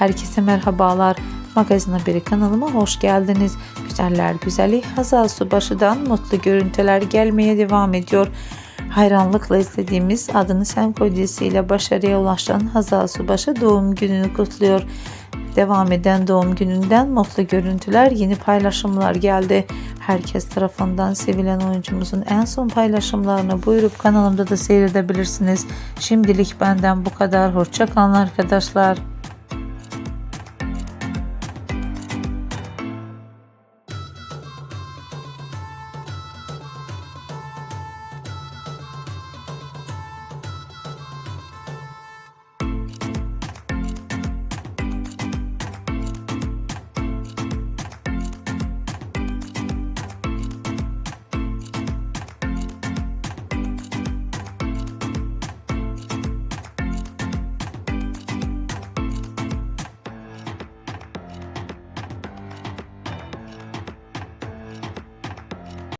Herkese merhabalar. Magazin Haberi kanalıma hoş geldiniz. Güzeller güzeli Hazal Subaşı'dan mutlu görüntüler gelmeye devam ediyor. Hayranlıkla izlediğimiz adını sen koy dizisiyle başarıya ulaşan Hazal Subaşı doğum gününü kutluyor. Devam eden doğum gününden mutlu görüntüler, yeni paylaşımlar geldi. Herkes tarafından sevilen oyuncumuzun en son paylaşımlarını buyurup kanalımda da seyredebilirsiniz. Şimdilik benden bu kadar. Hoşçakalın arkadaşlar.